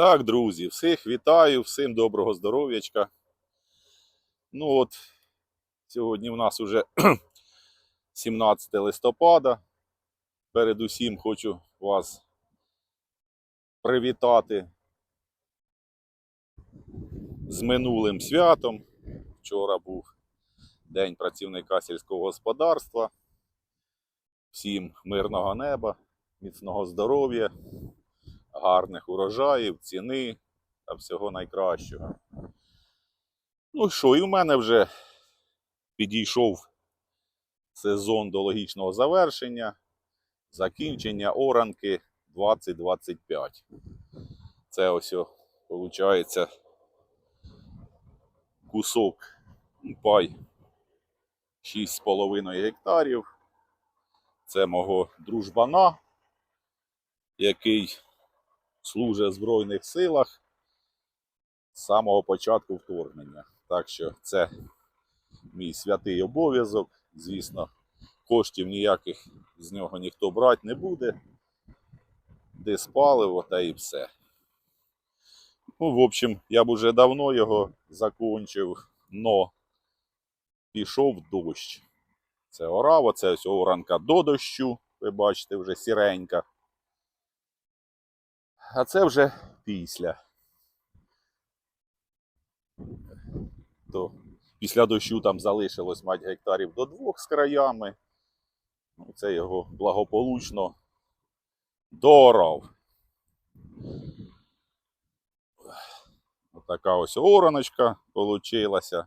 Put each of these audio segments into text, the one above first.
Так, друзі, всіх вітаю, всім доброго здоров'ячка. Ну от, сьогодні в нас уже 17 листопада. Передусім хочу вас привітати з минулим святом. Вчора був День працівника сільського господарства. Всім мирного неба, міцного здоров'я гарних урожаїв, ціни та всього найкращого. Ну що, і в мене вже підійшов сезон до логічного завершення, закінчення оранки 2025. Це ось, виходить, кусок ну, пай 6,5 гектарів. Це мого дружбана, який служить в Збройних силах з самого початку вторгнення. Так що це мій святий обов'язок. Звісно, коштів ніяких з нього ніхто брати не буде. Диспаливо та і все. Ну, в общем, я б уже давно його закончив, но пішов дощ. Це орава, це ось оранка до дощу. Ви бачите, вже сіренька. А це вже після. То після дощу там залишилось мать гектарів до двох з краями. Ну, це його благополучно доорав. Отака ось ораночка получилася.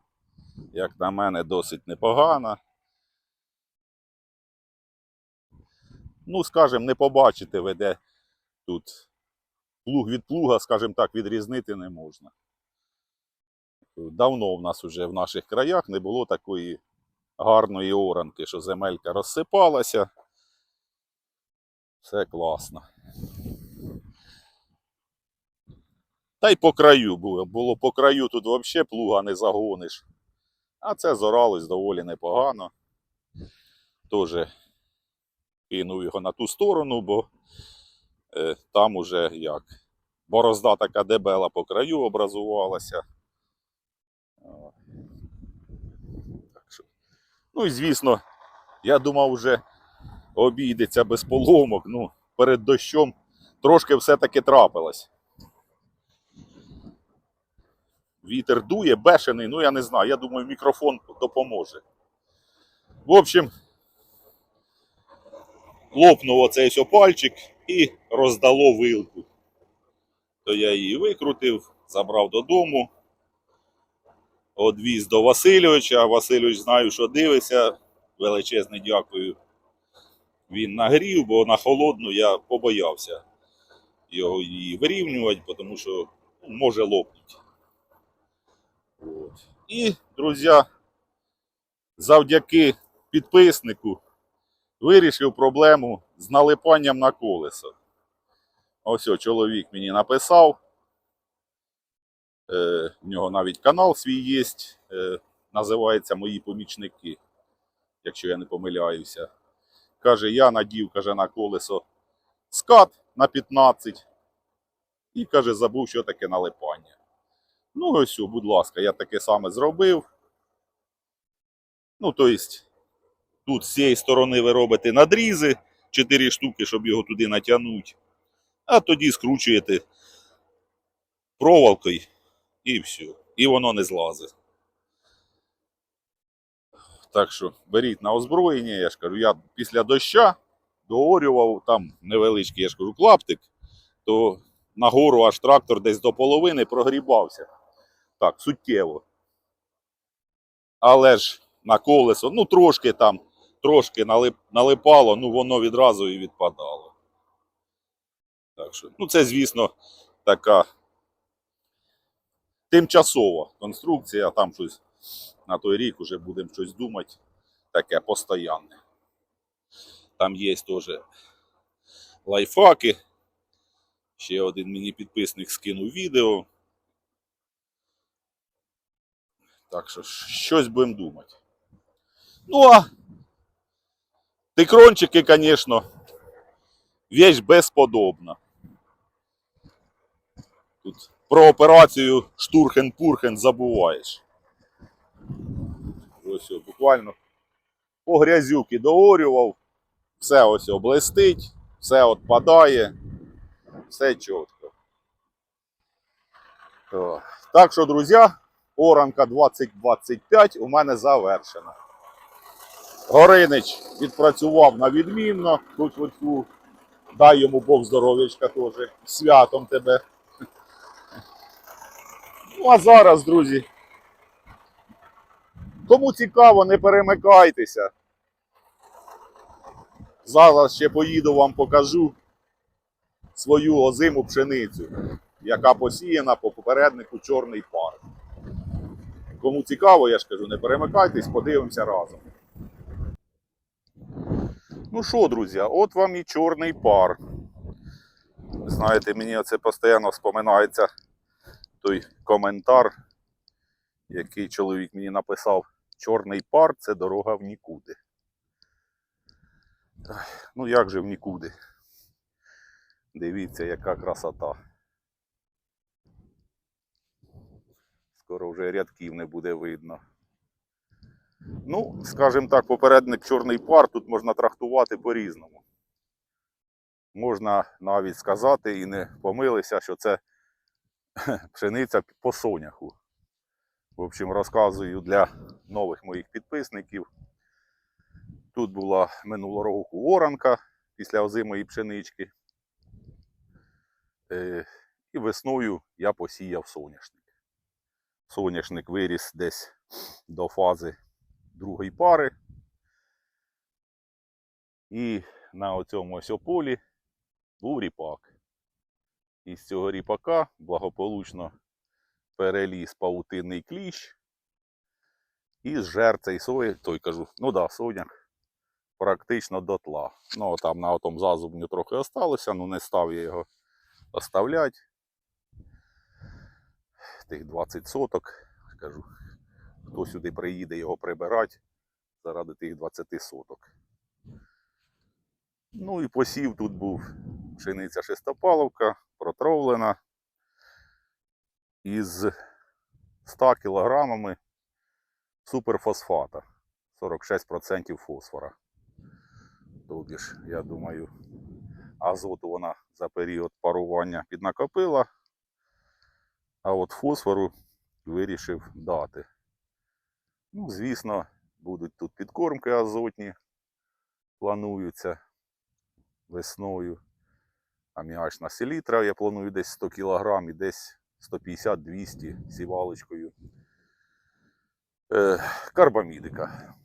Як на мене, досить непогана. Ну, скажімо, не побачите ви, де тут плуг від плуга, скажімо так, відрізнити не можна. Давно в нас уже в наших краях не було такої гарної оранки, що земелька розсипалася. Все класно. Та й по краю було. Було по краю тут взагалі плуга не загониш. А це зоралось доволі непогано. Тоже кинув його на ту сторону, бо там уже як борозда така дебела по краю образувалася. Ну і звісно, я думав, вже обійдеться без поломок. Ну, перед дощом трошки все-таки трапилось. Вітер дує, бешений, ну я не знаю. Я думаю, мікрофон допоможе. В общем, лопнув оцей пальчик і роздало вилку. То я її викрутив, забрав додому, одвіз до Васильовича. Васильович знаю, що дивиться. Величезне дякую. Він нагрів, бо на холодну я побоявся його її вирівнювати, тому що ну, може лопнути. От. І, друзі, завдяки підписнику вирішив проблему з налипанням на колесо. Ось о, чоловік мені написав. Е, в нього навіть канал свій є. Е, називається Мої помічники, якщо я не помиляюся. Каже, я надів каже, на колесо скат на 15. І каже, забув, що таке налипання. Ну, ось, о, будь ласка, я таке саме зробив. Ну, тобто, тут з цієї сторони ви робите надрізи, 4 штуки, щоб його туди натягнути. А тоді скручуєте проволокою і все. І воно не злазить. Так що беріть на озброєння, я ж кажу, я після доща доорював там невеличкий, я ж кажу, клаптик, то нагору аж трактор десь до половини прогрібався. Так, суттєво. Але ж на колесо, ну трошки там, трошки налип, налипало, ну воно відразу і відпадало. Так що, ну це, звісно, така тимчасова конструкція, там щось на той рік вже будемо щось думати, таке постоянне. Там є теж лайфхаки. Ще один мені підписник скинув відео. Так що щось будемо думати. Ну а тикрончики, звісно, вещь безподобна. Тут про операцію Штурхен-Пурхен забуваєш. Ось о, буквально по грязюки доорював, все ось о блистить, все отпадає, все чітко. Так що, друзі, оранка 2025 у мене завершена. Горинич відпрацював на відмінно, тут оцю, дай йому Бог здоров'ячка теж, святом тебе. Ну а зараз, друзі, кому цікаво, не перемикайтеся. Зараз ще поїду вам покажу свою озиму пшеницю, яка посіяна по попереднику чорний пар. Кому цікаво, я ж кажу, не перемикайтесь, подивимося разом. Ну що, друзі, от вам і чорний пар. Знаєте, мені оце постійно споминається той коментар, який чоловік мені написав: Чорний пар це дорога в нікуди. Ну як же в нікуди? Дивіться, яка красота. Скоро вже рядків не буде видно. Ну, скажімо так, попередник чорний пар тут можна трактувати по-різному. Можна навіть сказати і не помилися, що це пшениця по соняху. В общем, розказую для нових моїх підписників. Тут була минулого року оранка після озимої пшенички. Е, і весною я посіяв соняшник. Соняшник виріс десь до фази другої пари. І на оцьому ось полі був ріпак. І з цього ріпака благополучно переліз павутинний кліщ і зжер цей сої, той кажу, ну да, соняк практично дотла. Ну, там на тому зазубню трохи осталося, ну не став я його оставляти. Тих 20 соток, кажу, хто сюди приїде його прибирати заради тих 20 соток. Ну і посів тут був пшениця шестопаловка, протровлена із 100 кілограмами суперфосфата, 46% фосфора. Тобі ж, я думаю, азоту вона за період парування піднакопила, а от фосфору вирішив дати. Ну, звісно, будуть тут підкормки азотні, плануються весною. Аміачна селітра, я планую десь 100 кг і десь 150-200 сівалочкою. Е, карбамідика.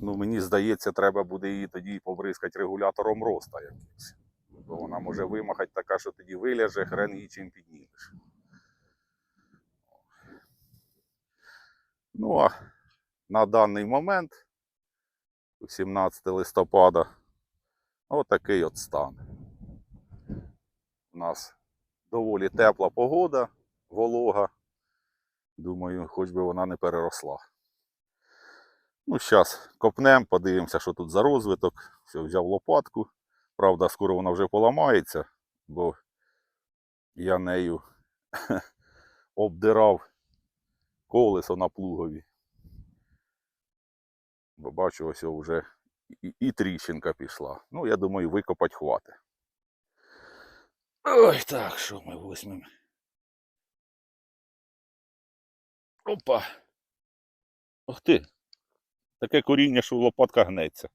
Ну, мені здається, треба буде її тоді побризкати регулятором роста якимось. Бо вона може вимахати така, що тоді виляже, хрен її чим піднімеш. Ну а на даний момент, 17 листопада, отакий от стан. У нас доволі тепла погода, волога. Думаю, хоч би вона не переросла. Ну, зараз копнем, подивимося, що тут за розвиток. Все, взяв лопатку. Правда, скоро вона вже поламається, бо я нею обдирав колесо на плугові. Бо бачу, ось вже і, і тріщинка пішла. Ну, я думаю, викопати хватить. Ой, так, що ми візьмемо? Опа. Ух ти. Таке коріння, що лопатка гнеться.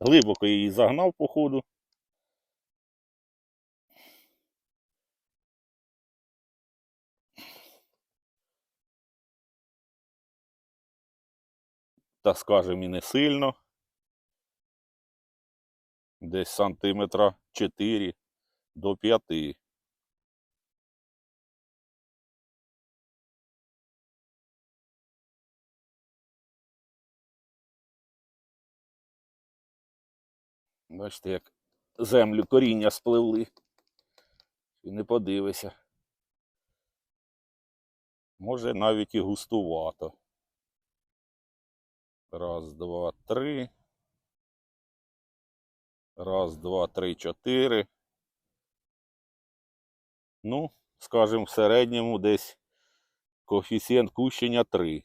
Глибоко її загнав, походу. Та скажем і не сильно. Десь сантиметра 4 до 5. Бачите, як землю коріння спливли. І не подивися. Може навіть і густувато. Раз, два, три. Раз, два, три, чотири. Ну, скажімо, в середньому десь коефіцієнт кущення 3.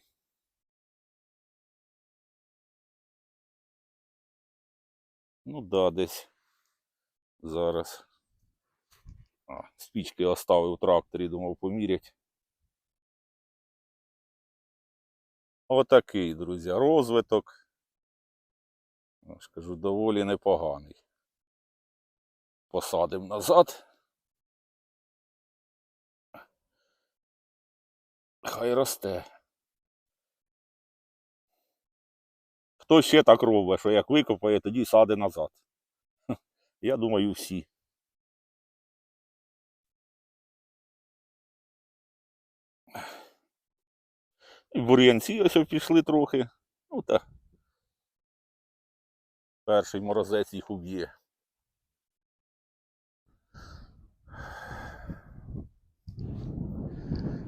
Ну да, десь зараз. А, спічки оставив у тракторі, думав помірять. Отакий, друзі, розвиток. Ж доволі непоганий. Посадимо назад. Хай росте. Хто ще так робить, що як викопає, тоді сади назад. Я думаю, всі. І бур'янці ось пішли трохи. Ну та перший морозець їх уб'є.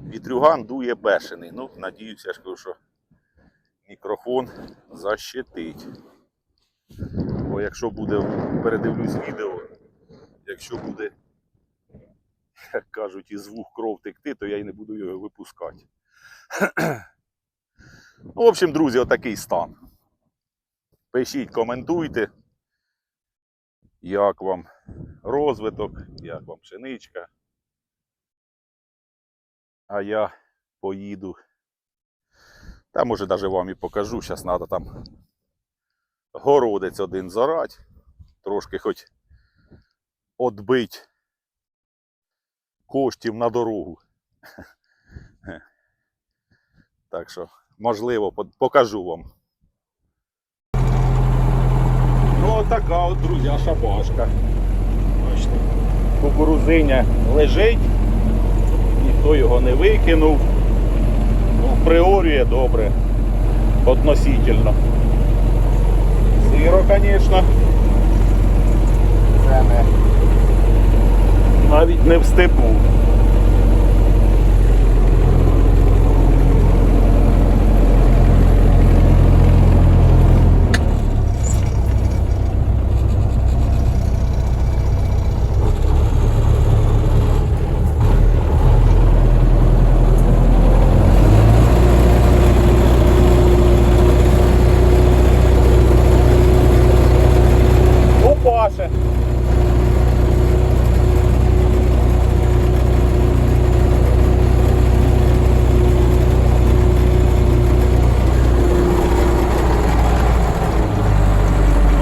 Вітрюган дує бешений. Ну, надіюся, що мікрофон защитить. Бо якщо буде, передивлюсь відео, якщо буде, як кажуть, із звук кров текти, то я й не буду його випускати. Ну, в общем, друзі, отакий стан. Пишіть, коментуйте, як вам розвиток, як вам пшеничка. А я поїду. Та може навіть вам і покажу. Зараз треба там городець один зарать. Трошки хоч отбить коштів на дорогу. Так що, можливо, покажу вам. Ну, отака от, друзі, шабашка. Бачите, кукурузиня лежить, ніхто його не викинув. Ну, приорює добре, относительно. Сиро, звісно. Це не навіть не в степу. Ну, паше.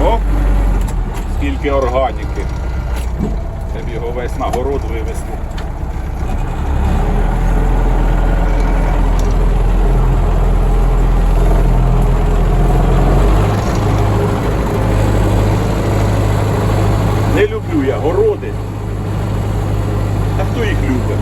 О, скільки органіки. Щоб його весь на город вивезти. Не люблю я городи. Та хто їх любить?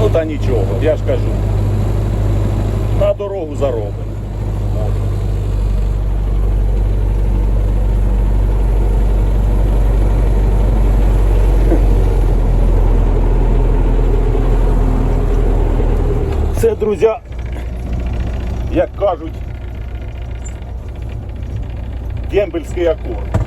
Ну та нічого, я ж кажу. На дорогу заробимо. От. Це, друзі, як кажуть, дембельський акорд.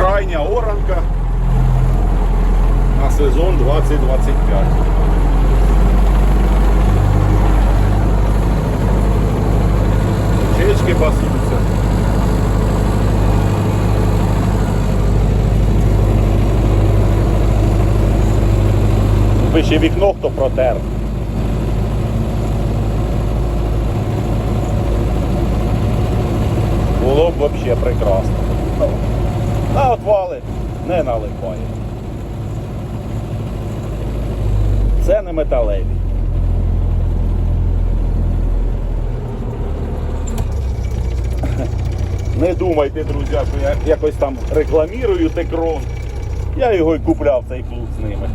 Крайня оранка на сезон 2025. Чечки пасуться. Ви ще вікно хто протер. Було б взагалі прекрасно. На отвали не налипає. Це не металеві. Не думайте, друзі, що я якось там рекламірую Текрон. Я його і купляв цей плуг з ними.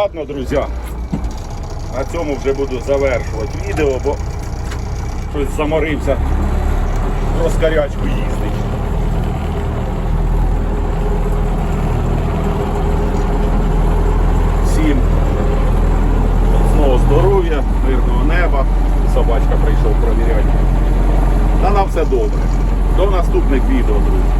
Ладно, друзі. На цьому вже буду завершувати відео, бо щось заморився розкарячку їздить. Всім міцного здоров'я, мирного неба. Собачка прийшов провіряти. Та на все добре. До наступних відео, друзі.